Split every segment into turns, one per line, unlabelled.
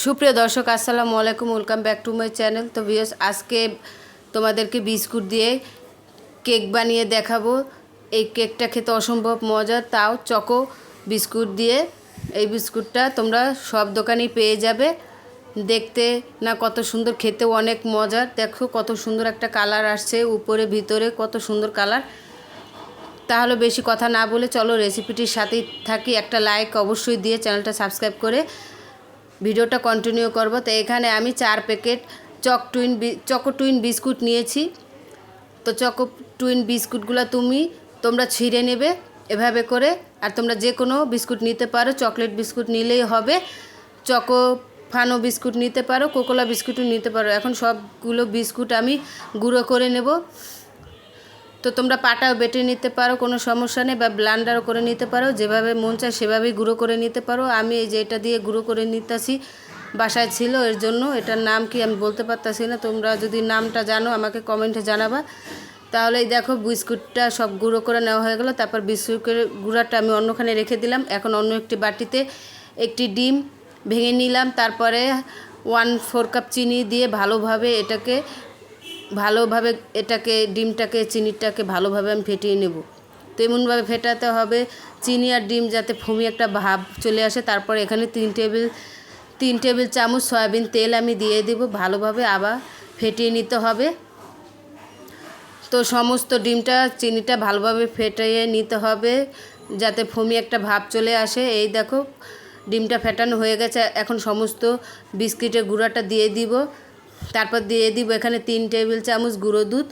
সুপ্রিয় দর্শক, আসসালামু আলাইকুম। Welcome back to my channel তো ভিউস আজকে তোমাদেরকে বিস্কুট দিয়ে কেক বানিয়ে দেখাবো। এই কেকটা খেতে অসম্ভব মজা। তাও চকো বিস্কুট দিয়ে এই বিস্কুটটা তোমরা সব দোকানেই পেয়ে যাবে। দেখতে না কত সুন্দর, খেতেও অনেক মজার দেখো কত সুন্দর একটা কালার আসছে উপরে, ভিতরে কত সুন্দর কালার। তাহলে বেশি কথা না বলে চলো রেসিপিটির সাথেই থাকি। একটা লাইক অবশ্যই দিয়ে চ্যানেলটা সাবস্ক্রাইব করে ভিডিওটা কন্টিনিউ করব। তো এখানে আমি চার packet choc twin choco twin biscuit নিয়েছি। তো চকো টুইন বিস্কুটগুলো তুমি, তোমরা ছিঁড়ে নেবে এভাবে করে। আর তোমরা যে কোনো বিস্কুট নিতে পারো চকলেট বিস্কুট নিলেই হবে। চকো ফানো বিস্কুট নিতে পারো কোকোলা বিস্কুটও নিতে পারো। এখন সবগুলো বিস্কুট আমি গুঁড়ো করে নেব। তো তোমরা পাটাও বেটে নিতে পারো, কোনো সমস্যা নেই, বা ব্লান্ডারও করে নিতে পারো, যেভাবে মন চায় সেভাবেই গুঁড়ো করে নিতে পারো। আমি এই যে এটা দিয়ে গুঁড়ো করে নিতেছি, বাসায় ছিল এর জন্য, এটার নাম কি আমি বলতে পারতাছি না, তোমরা যদি নামটা জানো, আমাকে কমেন্টে জানাবা। তাহলে এই দেখো, বিস্কুটটা সব গুঁড়ো করে নেওয়া হয়ে গেলো, তারপর বিস্কুটের গুঁড়াটা আমি অন্যখানে রেখে দিলাম। এখন অন্য একটি বাটিতে একটি ডিম ভেঙে নিলাম, তারপরে ওয়ান ফোর কাপ চিনি দিয়ে ভালোভাবে এটাকে ভালোভাবে এটাকে, ডিমটাকে, চিনিটাকে ভালোভাবে আমি ফেটিয়ে নেব। তেমনভাবে ফেটাতে হবে, চিনি আর ডিম যাতে ফমি একটা ভাব চলে আসে। তারপর এখানে তিন টেবিল তিন টেবিল চামচ সয়াবিন তেল আমি দিয়ে দেব। ভালোভাবে আবার ফেটিয়ে নিতে হবে। তো সমস্ত ডিমটা, চিনিটা ভালোভাবে ফেটিয়ে নিতে হবে, যাতে ফমি একটা ভাব চলে আসে। এই দেখো, ডিমটা ফেটানো হয়ে গেছে। এখন সমস্ত বিস্কিটের গুঁড়াটা দিয়ে দিব। তারপর দিয়ে দিব এখানে তিন টেবিল চামচ গুঁড়ো দুধ,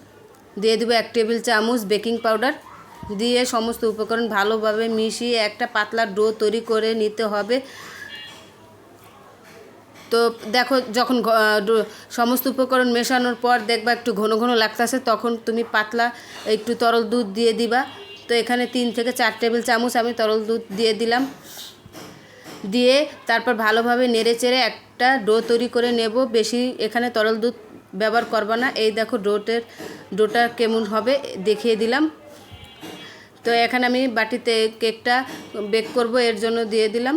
দিয়ে দিব এক টেবিল চামচ বেকিং পাউডার, দিয়ে সমস্ত উপকরণ ভালোভাবে মিশিয়ে একটা পাতলা ডো তৈরি করে নিতে হবে। তো দেখো যখন সমস্ত উপকরণ মেশানোর পর দেখবা একটু ঘন ঘন লাগতেছে, তখন তুমি পাতলা একটু তরল দুধ দিয়ে দিবা। তো এখানে তিন থেকে চার টেবিল চামচ আমি তরল দুধ দিয়ে দিলাম। দিয়ে তারপর ভালোভাবে নেড়ে চেড়ে একটা ডো তৈরি করে নেব। বেশি এখানে তরল দুধ ব্যবহার করব না। এই দেখো ডোটের, ডোটা কেমন হবে দেখিয়ে দিলাম। তো এখানে আমি বাটিতে কেকটা বেক করব, এর জন্য দিয়ে দিলাম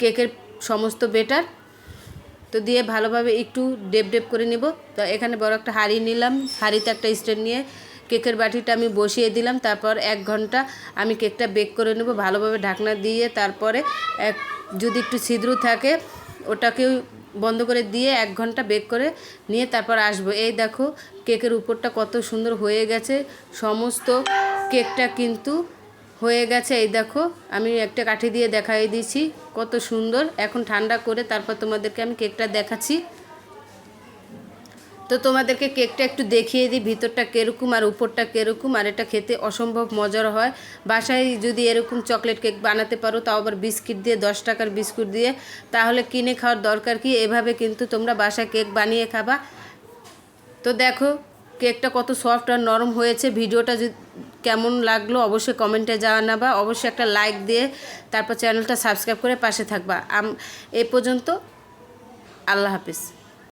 কেকের সমস্ত বেটার। তো দিয়ে ভালোভাবে একটু ডেপ ডেপ করে নেব। তো এখানে বড় একটা হাঁড়ি নিলাম। হাঁড়িতে একটা স্ট্যান্ড নিয়ে কেকের বাটিটা আমি বসিয়ে দিলাম, তারপর এক ঘণ্টা আমি কেকটা বেক করে নেব, ভালোভাবে ঢাকনা দিয়ে তারপরে এক, যদি একটু ছিদ্র থাকে, ওটাকেও বন্ধ করে দিয়ে এক ঘণ্টা বেক করে নিয়ে তারপর আসব। এই দেখো, কেকের উপরটা কত সুন্দর হয়ে গেছে, সমস্ত কেকটা কিন্তু হয়ে গেছে। এই দেখো, আমি একটা কাঠি দিয়ে দেখাই দিয়েছি কত সুন্দর। এখন ঠান্ডা করে তারপর তোমাদেরকে আমি কেকটা দেখাচ্ছি। তো তোমাদেরকে কেকটা একটু দেখিয়ে দিই, ভিতরটা কীরকম আর উপরটা কীরকম, আর এটা খেতে অসম্ভব মজার হয়। বাসায় যদি এরকম চকলেট কেক বানাতে পারো, তাও আবার বিস্কিট দিয়ে, দশ টাকার বিস্কুট দিয়ে, তাহলে কিনে খাওয়ার দরকার কি? এভাবে কিন্তু তোমরা বাসায় কেক বানিয়ে খাবা। তো দেখো, কেকটা কত সফট আর নরম হয়েছে। ভিডিওটা যদি কেমন লাগল, অবশ্যই কমেন্টে জানাবা। অবশ্যই একটা লাইক দিয়ে, তারপর চ্যানেলটা সাবস্ক্রাইব করে পাশে থাকবা। আম, এ পর্যন্ত আল্লাহ হাফিজ।